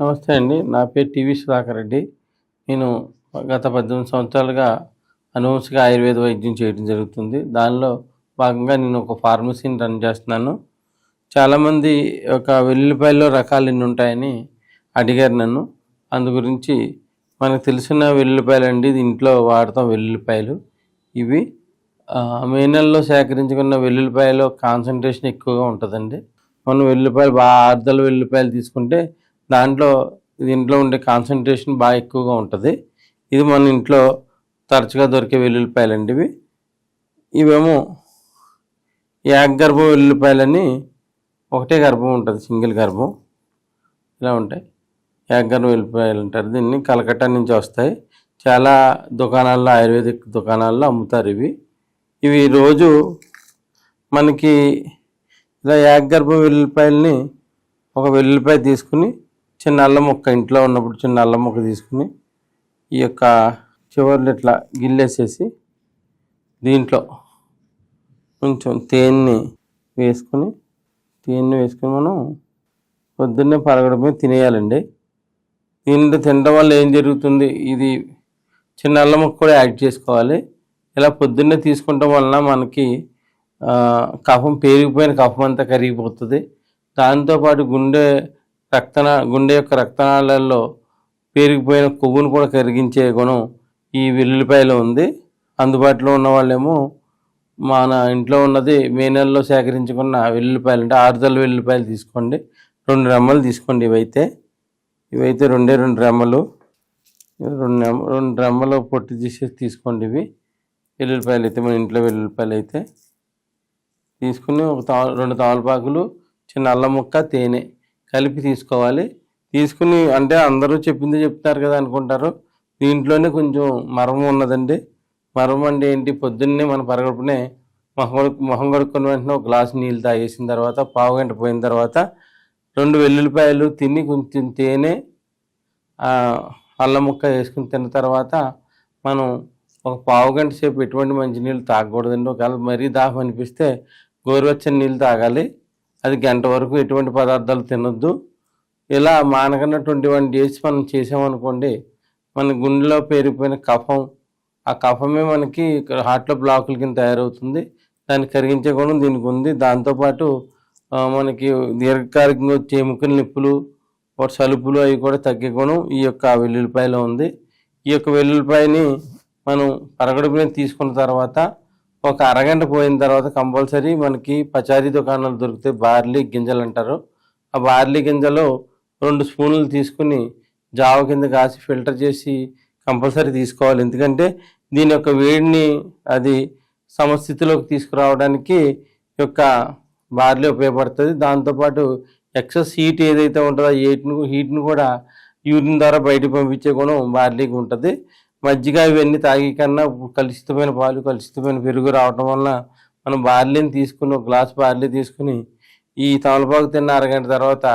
నమస్తే అండి. నా పేరు టీవీ సుధాకర్ రెడ్డి. నేను గత పద్దెనిమిది సంవత్సరాలుగా అనువంశిక ఆయుర్వేద వైద్యం చేయడం జరుగుతుంది. దానిలో భాగంగా నేను ఒక ఫార్మసీని రన్ చేస్తున్నాను. చాలామంది ఒక వెల్లుల్లిపాయల్లో రకాలు ఎన్ని ఉంటాయని అడిగారు నన్ను. అందు గురించి మనకు తెలిసిన వెల్లుల్లిపాయలు అండి ఇంట్లో వాడతాం వెల్లుల్లిపాయలు. ఇవి మే నెలలో సేకరించుకున్న వెల్లుల్లిపాయలో కాన్సన్ట్రేషన్ ఎక్కువగా ఉంటుందండి. మనం వెల్లుల్లిపాయలు బాగా ఆర్దల వెల్లుల్లిపాయలు తీసుకుంటే దాంట్లో దీంట్లో ఉండే కాన్సన్ట్రేషన్ బాగా ఎక్కువగా ఉంటుంది. ఇది మన ఇంట్లో తరచుగా దొరికే వెల్లుల్లిపాయలు అండి ఇవి. ఇవేమో ఏకగర్భం వెల్లుల్లిపాయలని ఒకటే గర్భం ఉంటుంది సింగిల్ గర్భం. ఇలా ఉంటాయి. ఏకగర్భం వెల్లుల్లిపాయలు అంటారు. దీన్ని కలకట్టా నుంచి వస్తాయి. చాలా దుకాణాల్లో ఆయుర్వేదిక్ దుకాణాల్లో అమ్ముతారు ఇవి. ఇవి రోజు మనకి ఇలా ఏకగర్భ వెల్లుల్లిపాయలని ఒక వెల్లుల్లిపాయ తీసుకుని చిన్న అల్లం ముక్క ఇంట్లో ఉన్నప్పుడు చిన్న అల్లం ముక్క తీసుకుని ఈ యొక్క చివర్లు ఇట్లా గిల్లేసేసి దీంట్లో కొంచెం తేనెని వేసుకొని తేనెని వేసుకొని మనం పొద్దున్నే పరగడమే తినేయాలండి. దీంట్లో తినడం వల్ల ఏం జరుగుతుంది? ఇది చిన్న అల్లం ముక్క కూడా యాడ్ చేసుకోవాలి. ఇలా పొద్దున్నే తీసుకుంటాం వలన మనకి కఫం పేరుకుపోయిన కఫం అంతా కరిగిపోతుంది. దాంతోపాటు గుండె రక్తనా గుండె యొక్క రక్తనాళాల్లో పేరుకుపోయిన కొవ్వును కూడా కరిగించే గుణం ఈ వెల్లుల్లిపాయలో ఉంది. అందుబాటులో ఉన్న వాళ్ళేమో మన ఇంట్లో ఉన్నది మే నెలలో సేకరించుకున్న వెల్లుల్లిపాయలు అంటే ఆరుదల వెల్లుల్లిపాయలు తీసుకోండి. రెండు రెమ్మలు తీసుకోండి ఇవైతే. ఇవైతే రెండే రెండు రెమ్మలు. రెండు రెమ్మ రెండు రెమ్మలు పొట్టి తీసేసి తీసుకోండి ఇవి. వెల్లుల్లిపాయలు అయితే మన ఇంట్లో వెల్లుల్లిపాయలు అయితే. తీసుకుని ఒక తా రెండు తామలపాకులు చిన్న అల్లం ముక్క తేనె. కలిపి తీసుకోవాలి. తీసుకుని అంటే అందరూ చెప్పింది చెప్తారు కదా అనుకుంటారు. దీంట్లోనే కొంచెం మరము ఉన్నదండి. మర్మం అంటే ఏంటి? పొద్దున్నే మన పరగడుపునే మొహం మొహం కడుక్కున్న వెంటనే ఒక గ్లాసు నీళ్ళు తాగేసిన తర్వాత పావు గంట పోయిన తర్వాత రెండు వెల్లుల్లిపాయలు తిని కొంచెం తేనె అల్లం ముక్క వేసుకుని తిన్న తర్వాత మనం ఒక పావు గంట సేపు ఎటువంటి మంచినీళ్ళు తాగకూడదండి. ఒకవేళ మరీ దాహం అనిపిస్తే గోరువెచ్చని నీళ్ళు తాగాలి. అది గంట వరకు ఎటువంటి పదార్థాలు తినొద్దు. ఇలా మానకన్నా ట్వంటీ వన్ డేస్ మనం చేసామనుకోండి మన గుండెలో పేరుకుపోయిన కఫం ఆ కఫమే మనకి హార్ట్లో బ్లాకుల కింద తయారవుతుంది. దాన్ని కరిగించే గుణం దీనికి ఉంది. దాంతోపాటు మనకి దీర్ఘకాలికంగా వచ్చే ఎముకల నొప్పులు సలుపులు అవి కూడా తగ్గే గుణం ఈ యొక్క వెల్లుల్లిపాయలో ఉంది. ఈ యొక్క వెల్లుల్లిపాయని మనం పరగడుపునే తీసుకున్న తర్వాత ఒక అరగంట పోయిన తర్వాత కంపల్సరీ మనకి పచారీ దుకాణాలు దొరుకుతాయి బార్లీ గింజలు అంటారు. ఆ బార్లీ గింజలు రెండు స్పూన్లు తీసుకుని జావ కింద కాసి ఫిల్టర్ చేసి కంపల్సరీ తీసుకోవాలి. ఎందుకంటే దీని యొక్క వేడిని అది సమస్థితిలోకి తీసుకురావడానికి యొక్క బార్లీ ఉపయోగపడుతుంది. దాంతోపాటు ఎక్సెస్ హీట్ ఏదైతే ఉంటుందో ఆ హీట్ను హీట్ను కూడా యూరిన్ ద్వారా బయటకు పంపించే గుణం బార్లీకి ఉంటుంది. మజ్జిగ ఇవన్నీ తాగి కన్నా కలుషితమైన పాలు కలుషితమైన పెరుగు రావడం వల్ల మనం బార్లీని తీసుకుని ఒక గ్లాస్ బార్లీ తీసుకుని ఈ తమలపాకు తిన్న అరగంట తర్వాత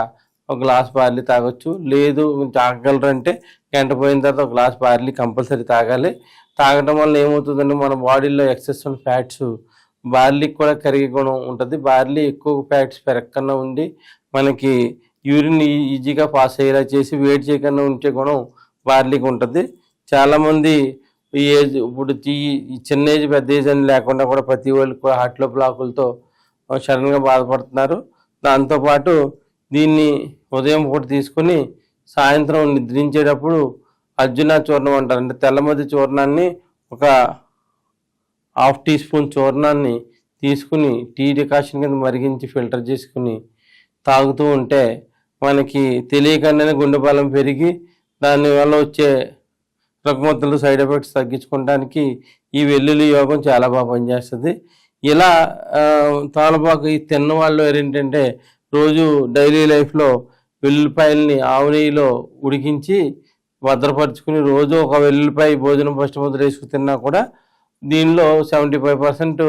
ఒక గ్లాస్ బార్లీ తాగొచ్చు. లేదు తాగగలరంటే గంట పోయిన తర్వాత ఒక గ్లాస్ బార్లీ కంపల్సరీ తాగాలి. తాగడం వల్ల ఏమవుతుందంటే మన బాడీలో ఎక్సెస్ ఉన్న ఫ్యాట్స్ బార్లీకి కూడా కరిగే గుణం ఉంటుంది. బార్లీ ఎక్కువ ఫ్యాట్స్ పెరగకుండా ఉండి మనకి యూరిన్ ఈజీగా పాస్ అయ్యేలా చేసి వేడి చేయకుండా ఉంచే గుణం బార్లీకి ఉంటుంది. చాలామంది ఈ ఏజ్ ఇప్పుడు ఈ- చిన్న ఏజ్ పెద్ద ఏజ్ అని లేకుండా కూడా ప్రతి వాళ్ళు కూడా హార్ట్లో బ్లాకులతో సడన్గా బాధపడుతున్నారు. దాంతోపాటు దీన్ని ఉదయం పూట తీసుకొని సాయంత్రం నిద్రించేటప్పుడు అర్జున చూర్ణం అంటారు. అంటే తెల్లమద్ది చూర్ణాన్ని ఒక హాఫ్ టీ స్పూన్ చూర్ణాన్ని తీసుకుని టీ డికాషన్ కింద మరిగించి ఫిల్టర్ చేసుకుని తాగుతూ ఉంటే మనకి తెలియకుండానే గుండె బలం పెరిగి దానివల్ల వచ్చే రుగ్మతలు సైడ్ ఎఫెక్ట్స్ తగ్గించుకోవడానికి ఈ వెల్లుల్లి యోగం చాలా బాగా పనిచేస్తుంది. ఇలా తాళపాకు ఈ తిన్న వాళ్ళు ఏంటంటే రోజు డైలీ లైఫ్లో వెల్లుల్లిపాయల్ని ఆవు నెయ్యిలో ఉడికించి భద్రపరుచుకుని రోజు ఒక వెల్లుల్లిపాయ భోజనం ఫస్ట్ ముద్ర వేసుకు తిన్నా కూడా దీనిలో సెవెంటీ ఫైవ్ పర్సెంట్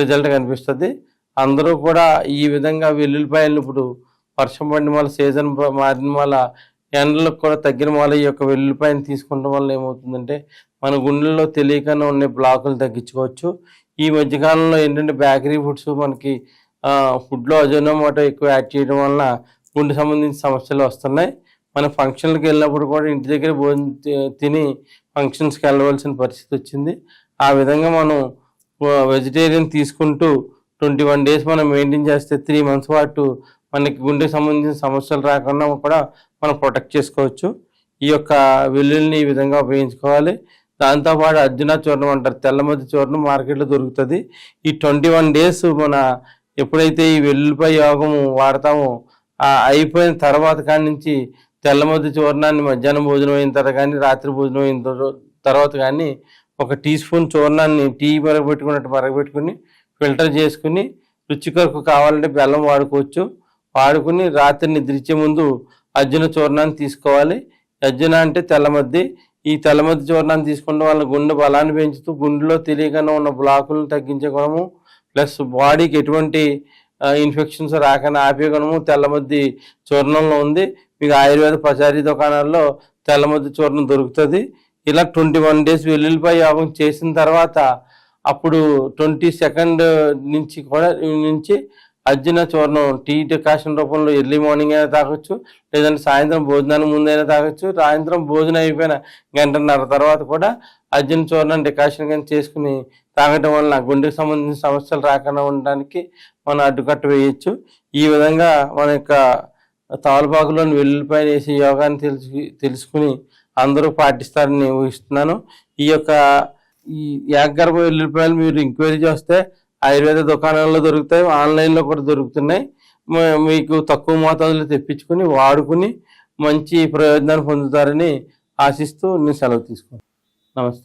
రిజల్ట్ కనిపిస్తుంది. అందరూ కూడా ఈ విధంగా వెల్లుల్లిపాయలు ఇప్పుడు వర్షం పడిన వల్ల సీజన్ మారిన వల్ల ఎండలకు కూడా తగ్గిన వాళ్ళ ఈ యొక్క వెల్లుల్లిపాయను తీసుకుంటాం వల్ల ఏమవుతుందంటే మన గుండెల్లో తెలియకుండా ఉండే బ్లాకులు తగ్గించుకోవచ్చు. ఈ మధ్యకాలంలో ఏంటంటే బేకరీ ఫుడ్స్ మనకి ఫుడ్లో అజోనోమోటో ఎక్కువ యాడ్ చేయడం వల్ల గుండె సంబంధించిన సమస్యలు వస్తున్నాయి. మన ఫంక్షన్లకు వెళ్ళినప్పుడు కూడా ఇంటి దగ్గర భోజనం తి- తిని ఫంక్షన్స్కి వెళ్ళవలసిన పరిస్థితి వచ్చింది. ఆ విధంగా మనం వెజిటేరియన్ తీసుకుంటూ ట్వంటీ వన్ డేస్ మనం మెయింటైన్ చేస్తే త్రీ మంత్స్ పాటు మనకి గుండెకి సంబంధించిన సమస్యలు రాకుండా కూడా మనం ప్రొటెక్ట్ చేసుకోవచ్చు. ఈ యొక్క వెల్లుల్ని ఈ విధంగా ఉపయోగించుకోవాలి. దాంతోపాటు అర్జున చూర్ణం అంటారు. తెల్లమతి చూర్ణం మార్కెట్లో దొరుకుతుంది. ఈ ట్వంటీ వన్ డేస్ మన ఎప్పుడైతే ఈ వెల్లుల్లిపై యోగము వాడతామో ఆ అయిపోయిన తర్వాత కాడి నుంచి తెల్లమద్దు చూర్ణాన్ని మధ్యాహ్నం భోజనం అయిన తర్వాత కానీ రాత్రి భోజనం అయిన తర్వాత కానీ ఒక టీ స్పూన్ చూర్ణాన్ని టీ మరగబెట్టుకున్నట్టు మరగబెట్టుకుని ఫిల్టర్ చేసుకుని రుచి కొరకు కావాలంటే బెల్లం వాడుకోవచ్చు. పాడుకుని రాత్రి నిద్రించే ముందు అర్జున చూర్ణాన్ని తీసుకోవాలి. అర్జున అంటే తెల్లమద్ది ఈ తెల్లమద్ది చూర్ణాన్ని తీసుకుంటే వాళ్ళ గుండె బలాన్ని పెంచుతూ గుండెలో తెలియకుండా ఉన్న బ్లాకులను తగ్గించగలము ప్లస్ బాడీకి ఎటువంటి ఇన్ఫెక్షన్స్ రాకుండా ఆపేయగలము తెల్లమద్ది చూర్ణంలో ఉంది. మీకు ఆయుర్వేద పచారీ దుకాణాల్లో తెల్లమద్ది చూర్ణం దొరుకుతుంది. ఇలా ట్వంటీ వన్ డేస్ వెల్లుల్లిపై యోగం చేసిన తర్వాత అప్పుడు ట్వంటీ సెకండ్ నుంచి కూడా నుంచి అర్జున చూర్ణం టీ డికాషన్ రూపంలో ఎర్లీ మార్నింగ్ అయినా తాగొచ్చు లేదంటే సాయంత్రం భోజనానికి ముందైనా తాగొచ్చు. సాయంత్రం భోజనం అయిపోయిన గంటన్నర తర్వాత కూడా అర్జున చూర్ణం డికాషన్ కానీ చేసుకుని తాగటం వలన గుండెకు సంబంధించిన సమస్యలు రాకుండా ఉండడానికి మనం అడ్డుకట్ట వేయచ్చు. ఈ విధంగా మన యొక్క తాలుపాకులోని వెల్లుల్లిపైన వేసి యోగాన్ని తెలుసు తెలుసుకుని అందరూ పాటిస్తారని ఊహిస్తున్నాను. ఈ యొక్క ఈ ఏకగర్భ వెల్లుల్లిపాయలు మీరు ఎంక్వైరీ చేస్తే ఆయుర్వేద దుకాణాల్లో దొరుకుతాయి ఆన్లైన్లో కూడా దొరుకుతున్నాయి. మీకు తక్కువ మోతాదులో తెప్పించుకుని వాడుకుని మంచి ప్రయోజనాలు పొందుతారని ఆశిస్తూ నేను సెలవు తీసుకున్నాను నమస్తే.